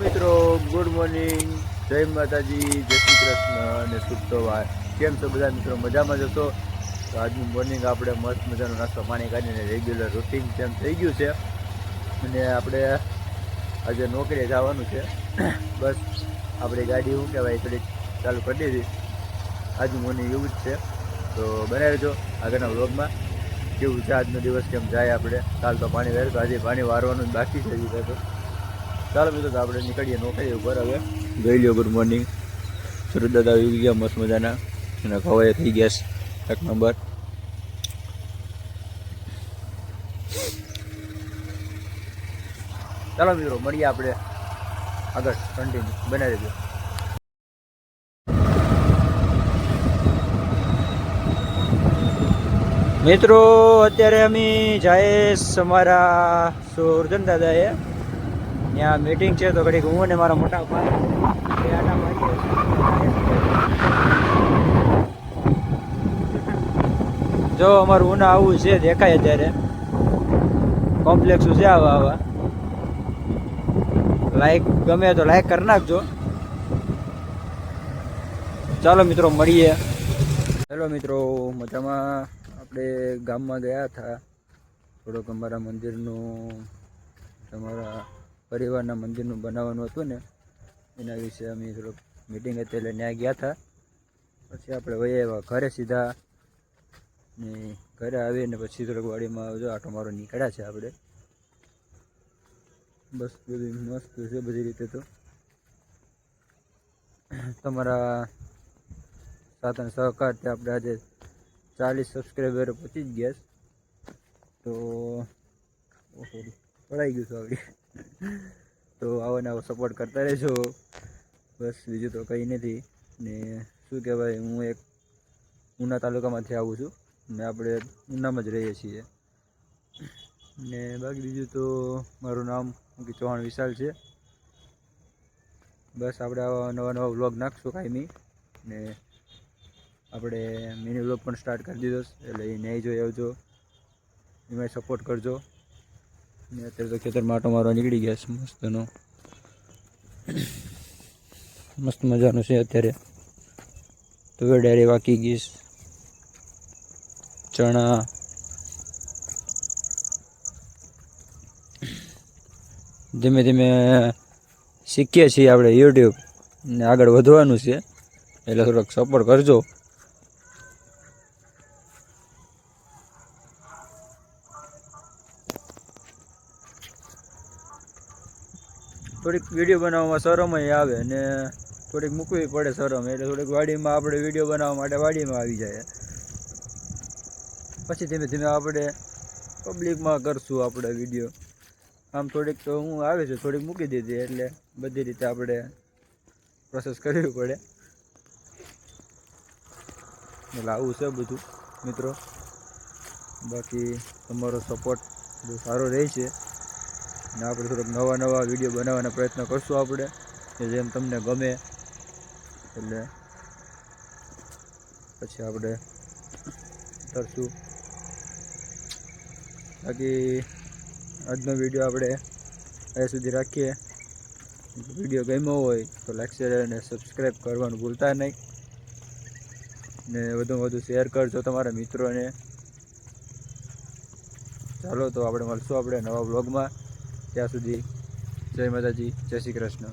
મિત્રો good morning જય માતાજી, જય શ્રી કૃષ્ણ અને સવાર. કેમ છો બધા મિત્રો? મજામાં જ હશો? તો આજનું મોર્નિંગ આપણે મસ્ત મજાનો નાસ્તો પાણી કાઢીને રેગ્યુલર રૂટીન જેમ થઈ ગયું છે. અને આપણે આજે નોકરીએ જવાનું છે. બસ, આપણી ગાડી શું કહેવાય, થોડીક ચાલુ કરી દીધી. આજનું મોર્નિંગ એવું જ છે. તો બનાવી રહેજો આગળના વ્લોગમાં કેવું છે આજનો દિવસ, કેમ જાય આપણે? કાલ તો પાણી તો આજે પાણી વારવાનું જ બાકી છે હજી તો. ચાલો મિત્રો આપણે નીકળીએ નોકરી ઉપર હવે. જોઈ લ્યો ગુડ મોર્નિંગ સુરત દાદા આવી ગયા, મસ્ત મજાના. અને ખવાય થઈ ગયા છે. એક નંબર. ચાલો મિત્રો, મળીએ આપણે આગળ. કન્ટિન્યુ બનાવી દેજો મિત્રો, અત્યારે અમે જાય અમારા સુરજન દાદાએ. ત્યાં મીટિંગ છે, તો ઘડીક હું ને મારા મોટા ભાઈ. જો અમારું ઉના આવું છે, દેખાય અત્યારે. કોમ્પ્લેક્સ છે આવા આવા? લાઈક ગમે તો લાઈક કરી નાખજો. ચાલો મિત્રો, મળીએ. હેલો મિત્રો, મજામાં? આપણે ગામમાં ગયા હતા. થોડોક અમારા મંદિરનું, તમારા પરિવારના મંદિરનું બનાવવાનું હતું ને, એના વિશે અમે થોડુંક મિટિંગ હતી એટલે ત્યાં ગયા હતા. પછી આપણે વહી આવ્યા ઘરે સીધા ને ઘરે આવીને પછી થોડુંક વાડીમાં જો આટો મારો નીકળ્યા છે આપણે. બસ બધું મસ્ત છે બધી રીતે તો. તમારા સાથ અને સહકારથી આપણે આજે ચાલીસ સબસ્ક્રાઈબર પહોંચી જ ગયા તો સોરી પડાઈ ગયું છે આવડી તો આવો ને આવો સપોર્ટ કરતા રહેજો. બસ બીજું તો કંઈ નથી. ને શું કહેવાય, હું એક ઉના તાલુકામાંથી આવું છું. ને આપણે ઉનામાં જ રહીએ છીએ. ને બાકી બીજું તો મારું નામ અંકિત ચૌહાણ વિશાલ છે. બસ આપણે આવા નવા નવા વ્લોગ નાખશું કાયમી. ને આપણે મિની વ્લોગ પણ સ્ટાર્ટ કરી દીધો એટલે એ નહીં જોઈ આવજો. એમાં સપોર્ટ કરજો. ને અત્યારે તો ખેતરમાં માટો મારવા નીકળી ગયા છે મસ્તનો. મસ્ત મજાનું છે અત્યારે. તુવેર ડાયરી વાકી ગઈશ ચણા. ધીમે ધીમે શીખીએ છીએ આપણે યુટ્યુબ ને આગળ વધવાનું છે. એટલે થોડોક સપોર્ટ કરજો. થોડીક વીડિયો બનાવવામાં શરમય આવે ને થોડીક મૂકવી પડે શરમ. એટલે થોડીક વાડીમાં આપણે વીડિયો બનાવવા માટે વાડીમાં આવી જાય. પછી ધીમે ધીમે આપણે પબ્લિકમાં કરશું આપણે વીડિયો આમ થોડીક તો હું આવે છે, થોડીક મૂકી દીધી એટલે બધી રીતે આપણે પ્રોસેસ કરવી પડે. એટલે આવું છે બધું, મિત્રો. બાકી તમારો સપોર્ટ બહુ સારો રહે છે. અને આપણે થોડોક નવા નવા વીડિયો બનાવવાના પ્રયત્ન કરશું આપણે, કે જેમ તમને ગમે. એટલે પછી આપણે કરશું. બાકી આજનો વીડિયો આપણે અહીંયા સુધી રાખીએ. વીડિયો ગમ્યો હોય તો લાઈક શેર અને સબસ્ક્રાઈબ કરવાનું ભૂલતા નહીં. ને વધુમાં વધુ શેર કરજો તમારા મિત્રોને. ચાલો તો આપણે મળશું આપણે નવા બ્લોગમાં ત્યાં સુધી જય માતાજી જય શ્રી કૃષ્ણ.